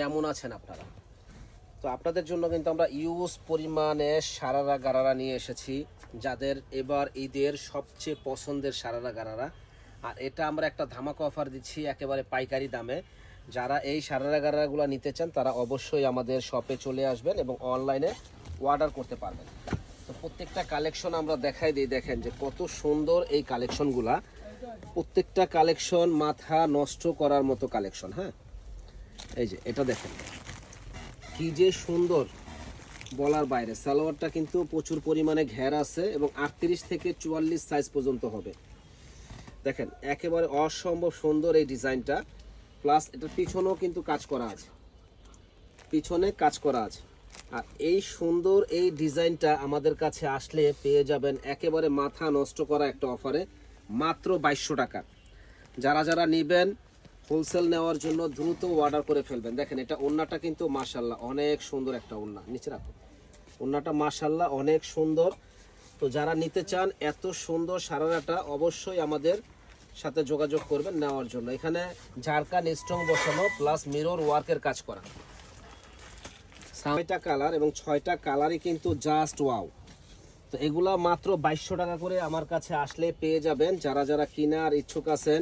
কেমন আছেন আপনারা? তো আপনাদের জন্য কিন্তু আমরা ইউজ পরিমাণে সারারা গারারা নিয়ে এসেছি, যাদের এবার ঈদের সবচেয়ে পছন্দের সারারা গারারা। আর এটা আমরা একটা ধামাকা অফার দিচ্ছি একেবারে পাইকারি দামে। যারা এই সারারা গারারাগুলো নিতে চান, তারা অবশ্যই আমাদের শপে চলে আসবেন এবং অনলাইনে অর্ডার করতে পারবেন। তো প্রত্যেকটা কালেকশন আমরা দেখাই দিই, দেখেন যে কত সুন্দর এই কালেকশনগুলা প্রত্যেকটা কালেকশন মাথা নষ্ট করার মতো কালেকশন হ্যাঁ? এই যে, এটা দেখেন। কি যে সুন্দর বলার বাইরে। সালোয়ারটা কিন্তু প্রচুর পরিমাণে ঘের আছে এবং আটত্রিশ থেকে চুয়াল্লিশ সাইজ পর্যন্ত হবে। দেখেন, একেবারে অসম্ভব সুন্দর এই ডিজাইনটা। প্লাস এটার পিছনেও কিন্তু কাজ করা আছে। পিছনে কাজ করা আছে। আর এই সুন্দর এই ডিজাইনটা আমাদের কাছে আসলে পেয়ে যাবেন একেবারে মাথা নষ্ট করা একটা অফারে। মাত্র বাইশশো টাকা। যারা যারা নেবেন হোলসেল নেওয়ার জন্য দ্রুত অর্ডার করে ফেলবেন। দেখেন, এটা ওন্নাটা কিন্তু মাশাল্লাহ অনেক সুন্দর একটা ওন্না। নিচে রাখুন। ওন্নাটা মাশাল্লাহ অনেক সুন্দর। তো যারা নিতে চান, এত সুন্দর সারারাটা অবশ্যই আমাদের সাথে যোগাযোগ করবেন নেওয়ার জন্য। এখানে ঝাড়কান স্ট্রং বসানো প্লাস মিরর ওয়ার্কের কাজ করা। ছয়টা কালার এবং ছয়টা কালারই কিন্তু জাস্ট ওয়াও তো এগুলা মাত্র বাইশশো টাকা করে আমার কাছে আসলে পেয়ে যাবেন। যারা যারা কেনার ইচ্ছুক আছেন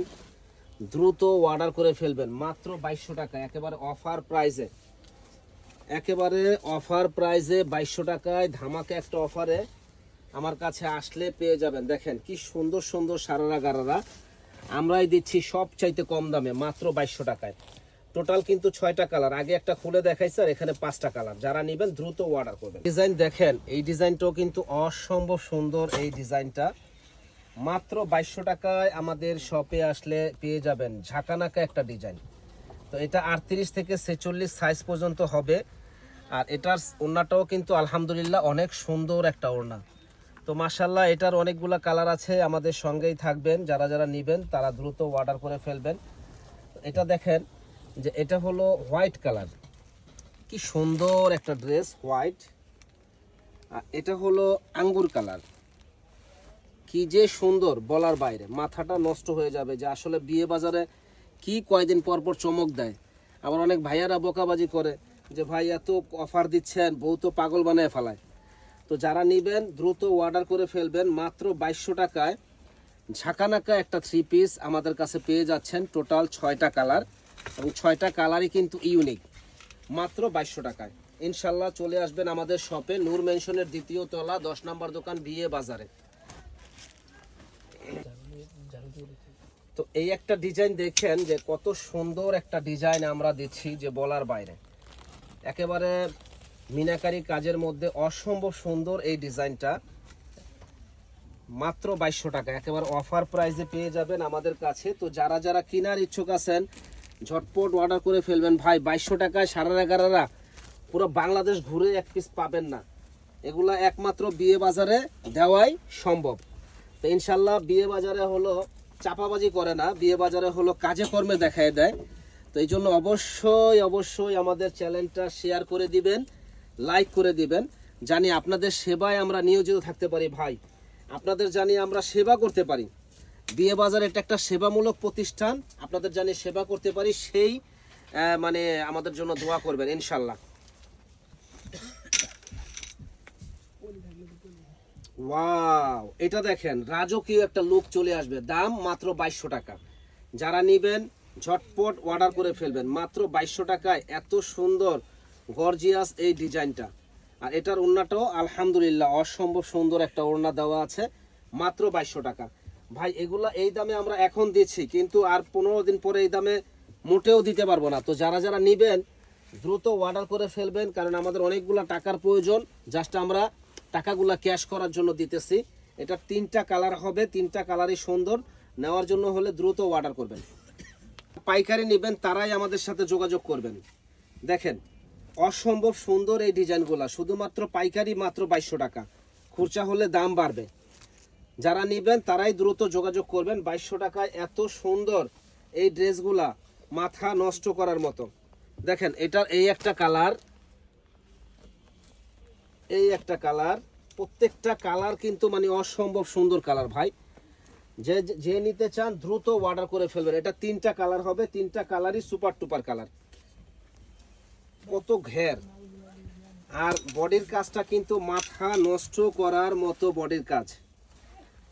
দ্রুত অর্ডার করে ফেলবেন। মাত্র বাইশশো টাকা, একেবারে অফার প্রাইজে একেবারে অফার প্রাইজে বাইশশো টাকায় ধামাকে একটা অফারে আমার কাছে আসলে পেয়ে যাবেন। দেখেন কি সুন্দর সুন্দর সারারা গারারা। আমরাই দিচ্ছি সব চাইতে কম দামে, মাত্র বাইশশো টাকায়। টোটাল কিন্তু ছয়টা কালার আগে একটা খুলে দেখাইছে আর এখানে পাঁচটা কালার যারা নেবেন, দ্রুত অর্ডার করবেন। ডিজাইন দেখেন, এই ডিজাইনটাও কিন্তু অসম্ভব সুন্দর, এই ডিজাইনটা মাত্র বাইশশো টাকায় আমাদের শপে আসলে পেয়ে যাবেন ঝাঁকানাকা একটা ডিজাইন তো এটা আটত্রিশ থেকে ছেচল্লিশ সাইজ পর্যন্ত হবে। আর এটার ওড়নাটাও কিন্তু আলহামদুলিল্লাহ অনেক সুন্দর একটা ওড়না। তো মাসাল্লাহ এটার অনেকগুলো কালার আছে, আমাদের সঙ্গেই থাকবেন। যারা যারা নেবেন, তারা দ্রুত অর্ডার করে ফেলবেন। এটা দেখেন যে এটা হলো হোয়াইট কালার কি সুন্দর একটা ড্রেস হোয়াইট আর এটা হলো আঙ্গুর কালার কি যে সুন্দর বলার বাইরে। মাথাটা নষ্ট হয়ে যাবে যে আসলে বিয়ে বাজারে কি কয়দিন পর পর চমক দেয়। আবার অনেক ভাইয়ারা বোকাবাজি করে যে, ভাই, এত অফার দিচ্ছেন, বউ তো পাগল বানায় ফেলায়। তো যারা নেবেন, দ্রুত অর্ডার করে ফেলবেন, মাত্র বাইশশো টাকায় ঝাঁকানাকা একটা থ্রি পিস আমাদের কাছে পেয়ে যাচ্ছেন টোটাল ছয়টা কালার এবং ছয়টা কালারই কিন্তু ইউনিক মাত্র বাইশশো টাকায়। ইনশাল্লাহ চলে আসবেন আমাদের শপে নূর মেনশনের দ্বিতীয় তলা, দশ নম্বর দোকান, বিয়ে বাজারে। তো এই একটা ডিজাইন দেখেন যে কত সুন্দর একটা ডিজাইন আমরা দিচ্ছি যে বলার বাইরে। একেবারে মিনাকারি কাজের মধ্যে অসম্ভব সুন্দর এই ডিজাইনটা মাত্র বাইশশো টাকা, একেবারে অফার প্রাইসে পেয়ে যাবেন আমাদের কাছে। তো যারা যারা কেনার ইচ্ছুক আছেন, ঝটপট অর্ডার করে ফেলবেন। ভাই, বাইশশো টাকায় সাড়ে এগারোরা পুরো বাংলাদেশ ঘুরে এক পিস পাবেন না। এগুলা একমাত্র বিয়ে বাজারে দেওয়াই সম্ভব। তো ইনশাল্লাহ বিয়ে বাজারে হলো চাপাবাজি করে না, বিয়ে বাজারে হলো কাজে কর্মে দেখায় দেয়। তো এই জন্য অবশ্যই অবশ্যই আমাদের চ্যানেলটা শেয়ার করে দিবেন লাইক করে দিবেন। জানি আপনাদের সেবায় আমরা নিয়োজিত থাকতে পারি ভাই। আপনাদের জানি আমরা সেবা করতে পারি। বিয়ে বাজার এটা একটা সেবামূলক প্রতিষ্ঠান। আপনাদের জানি সেবা করতে পারি, সেই মানে আমাদের জন্য দোয়া করবেন, ইনশাল্লাহ। ওয়াও এটা দেখেন, রাজকীয় একটা লুক চলে আসবে। দাম মাত্র বাইশশো টাকা। যারা নেবেন, ঝটপট অর্ডার করে ফেলবেন। মাত্র বাইশশো টাকায় এত সুন্দর গর্জিয়াস এই ডিজাইনটা। আর এটার ওড়নাটাও আলহামদুলিল্লাহ অসম্ভব সুন্দর একটা ওড়না দেওয়া আছে। মাত্র বাইশশো টাকা। ভাই, এগুলা এই দামে আমরা এখন দিচ্ছি, কিন্তু আর পনেরো দিন পরে এই দামে মোটেও দিতে পারব না। তো যারা যারা নেবেন, দ্রুত অর্ডার করে ফেলবেন, কারণ আমাদের অনেকগুলো টাকার প্রয়োজন। জাস্ট আমরা টাকাগুলা ক্যাশ করার জন্য দিতেছি। এটা তিনটা কালার হবে, তিনটা কালারই সুন্দর। নেওয়ার জন্য হলে দ্রুত অর্ডার করবেন। পাইকারি নেবেন, তারাই আমাদের সাথে যোগাযোগ করবেন। দেখেন, অসম্ভব সুন্দর এই ডিজাইনগুলা। শুধুমাত্র পাইকারি মাত্র বাইশশো টাকা। খুরচা হলে দাম বাড়বে। যারা নেবেন, তারাই দ্রুত যোগাযোগ করবেন। বাইশশো টাকায় এত সুন্দর এই ড্রেসগুলা মাথা নষ্ট করার মতো। দেখেন, এটার এই একটা কালার এই একটা কালার। প্রত্যেকটা কালার কিন্তু মানে অসম্ভব সুন্দর কালার ভাই। যে যে নিতে চান দ্রুত অর্ডার করে ফেলবেন। এটা তিনটা কালার হবে, তিনটা কালারই সুপার টুপার কালার। কত ঘের। আর বডির কাজটা কিন্তু মাথা নষ্ট করার মতো বডির কাজ।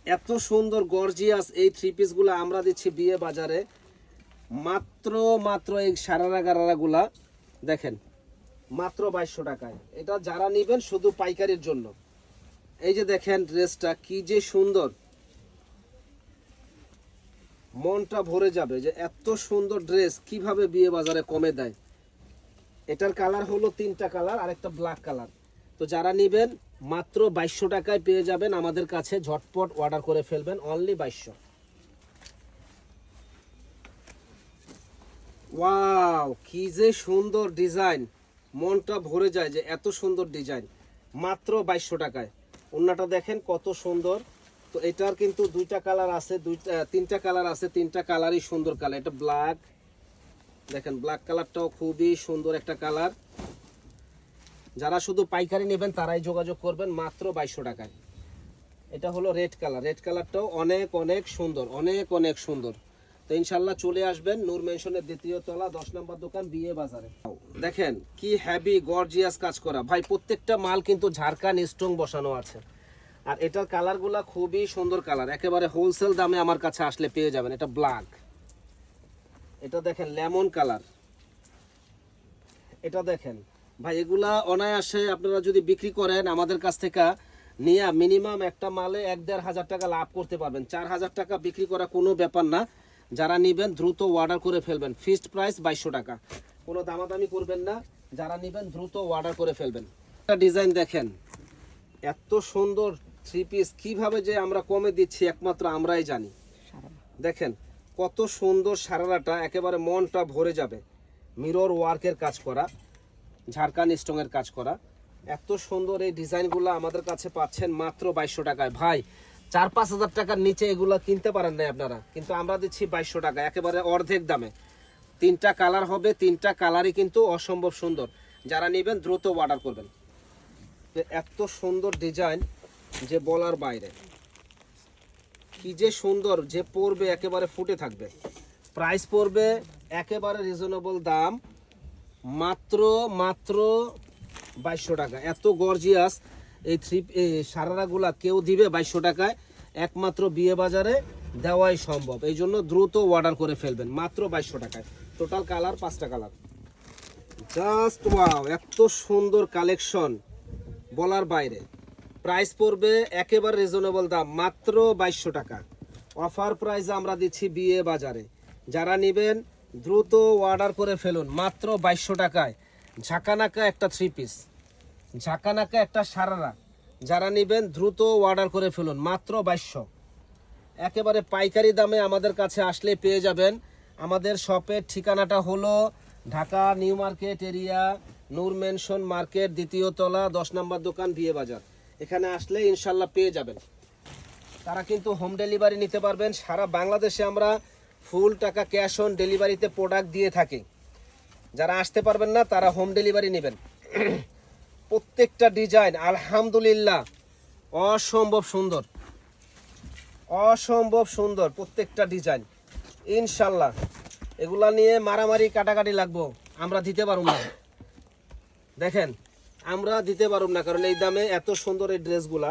এত সুন্দর গর্জিয়াস এই থ্রি পিসগুলো আমরা দিচ্ছি বিয়ে বাজারে। মাত্র মাত্র এই সারারা গারারাগুলা দেখেন মাত্র বাইশশো টাকায়। এটা যারা নেবেন শুধু পাইকারির জন্য। এই যে দেখেন ড্রেসটা, কি যে সুন্দর। মনটা ভরে যাবে যে এত সুন্দর ড্রেস কীভাবে বিয়ে বাজারে কমে দেয়। এটার কালার হলো তিনটা কালার আর একটা ব্ল্যাক কালার। তো যারা নেবেন, মাত্র বাইশশো টাকায় পেয়ে যাবেন আমাদের কাছে ঝটপট অর্ডার করে ফেলবেন অনলি বাইশশো। ওয়াও, কি যে সুন্দর ডিজাইন। মনটা ভরে যায় যে এত সুন্দর ডিজাইন, মাত্র বাইশশো টাকায়। অন্যটা দেখেন কত সুন্দর। তো এটার কিন্তু দুইটা কালার আছে, দুইটা, তিনটা কালার আছে, তিনটা কালারই সুন্দর কালার। এটা ব্ল্যাক দেখেন ব্ল্যাক কালারটাও খুবই সুন্দর একটা কালার। যারা শুধু পাইকারি নেবেন, তারাই যোগাযোগ করবেন মাত্র বাইশশো টাকায়। এটা হলো রেড কালার রেড কালারটাও অনেক অনেক সুন্দর, অনেক অনেক সুন্দর। তো ইনশাল্লাহ চলে আসবেন নূর মেনশনের দ্বিতীয় তলা, দশ নম্বর দোকান, বিয়ে বাজারে। দেখেন, কি হ্যাভি গর্জিয়াস কাজ করা। ভাই, প্রত্যেকটা মাল কিন্তু ঝাড়খান স্ট্রং বসানো আছে। আর এটার কালারগুলা খুবই সুন্দর কালার। একেবারে হোলসেল দামে আমার কাছে আসলে পেয়ে যাবেন। এটা ব্ল্যাক এটা দেখেন লেমন কালার এটা দেখেন। ভাই, এগুলা অনায়াসে আপনারা যদি বিক্রি করেন, আমাদের কাছ থেকে নিয়ে মিনিমাম একটা মালে এক দেড় হাজার টাকা লাভ করতে পারবেন। চার হাজার টাকা বিক্রি করা কোনো ব্যাপার না। যারা নেবেন দ্রুত অর্ডার করে ফেলবেন। ফিক্সড প্রাইস বাইশশো টাকা। কোনো দামাদামি করবেন না, যারা নেবেন দ্রুত অর্ডার করে ফেলবেন। একটা ডিজাইন দেখেন। এত সুন্দর থ্রি পিস কীভাবে যে আমরা কমে দিচ্ছি, একমাত্র আমরাই জানি। দেখেন, কত সুন্দর সারারাটা, একেবারে মনটা ভরে যাবে। মিরর ওয়ার্কের কাজ করা ঝাড়খান স্ট্রংয়ের কাজ করা। এত সুন্দর এই ডিজাইনগুলো আমাদের কাছে পাচ্ছেন মাত্র বাইশশো টাকায়। ভাই চার, পাঁচ হাজার টাকার নিচে এগুলো কিনতে পারেন না আপনারা। কিন্তু আমরা দিচ্ছি বাইশশো টাকা, একেবারে অর্ধেক দামে। তিনটা কালার হবে, তিনটা কালারই কিন্তু অসম্ভব সুন্দর। যারা নেবেন, দ্রুত অর্ডার করবেন। এত সুন্দর ডিজাইন যে বলার বাইরে। কি যে সুন্দর যে পড়বে একেবারে ফুটে থাকবে। প্রাইস পড়বে একেবারে রিজনেবল দাম। মাত্র মাত্র বাইশশো টাকা। এত গর্জিয়াস এই থ্রি সারারাগুলা কেউ দিবে বাইশশো টাকায়, একমাত্র বিয়ে বাজারে দেওয়াই সম্ভব। এই জন্য দ্রুত অর্ডার করে ফেলবেন, মাত্র বাইশশো টাকায়। টোটাল কালার পাঁচটা কালার জাস্ট ওয়াও এত সুন্দর কালেকশন বলার বাইরে। প্রাইস পড়বে একেবারে রিজনেবল দাম, মাত্র বাইশশো টাকা। অফার প্রাইস আমরা দিচ্ছি বিয়ে বাজারে। যারা নেবেন, দ্রুত অর্ডার করে ফেলুন, মাত্র বাইশশো টাকায়। ঝাঁকানাকা একটা থ্রি পিস ঝাঁকানাকা একটা সারারা, যারা নেবেন দ্রুত অর্ডার করে ফেলুন, মাত্র বাইশশো। একেবারে পাইকারি দামে আমাদের কাছে আসলে পেয়ে যাবেন। আমাদের শপের ঠিকানাটা হলো Dhaka new market area, Noor mansion market, দ্বিতীয় তলা, দশ নম্বর দোকান, বিয়ে বাজার। এখানে আসলে ইনশাল্লাহ পেয়ে যাবেন। তারা কিন্তু হোম ডেলিভারি নিতে পারবেন। সারা বাংলাদেশে আমরা ফুল টাকা ক্যাশ অন ডেলিভারিতে প্রোডাক্ট দিয়ে থাকি। যারা আসতে পারবেন না, তারা হোম ডেলিভারি নেবেন। প্রত্যেকটা ডিজাইন, আলহামদুলিল্লাহ, অসম্ভব সুন্দর। অসম্ভব সুন্দর প্রত্যেকটা ডিজাইন। ইনশাল্লাহ, এগুলা নিয়ে মারামারি, কাটাকাটি লাগবো। আমরা দিতে পারব না। দেখেন, আমরা দিতে পারব না, কারণ এই দামে এত সুন্দর এই ড্রেসগুলা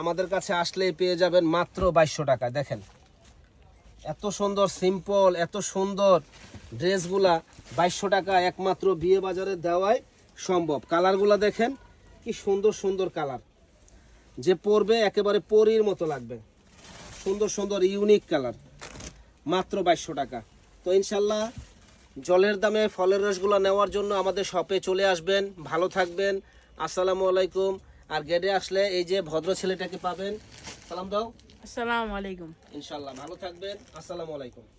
আমাদের কাছে আসলেই পেয়ে যাবেন মাত্র বাইশশো টাকা। দেখেন, এত সুন্দর সিম্পল এত সুন্দর ড্রেসগুলা বাইশশো টাকা একমাত্র বিয়ে বাজারে দেওয়াই সম্ভব। কালারগুলো দেখেন কি সুন্দর সুন্দর কালার। যে পরবে একেবারে পরীর মতো লাগবে। সুন্দর সুন্দর ইউনিক কালার। মাত্র বাইশশো টাকা। তো ইনশাল্লাহ জলের দামে ফলের রসগুলো নেওয়ার জন্য আমাদের শপে চলে আসবেন। ভালো থাকবেন। আসসালামু আলাইকুম। আর গেটে আসলে এই যে ভদ্র ছেলেটাকে পাবেন। সালাম দাও। আসসালামু আলাইকুম। ইনশাল্লাহ। ভালো থাকবেন। আসসালামু আলাইকুম।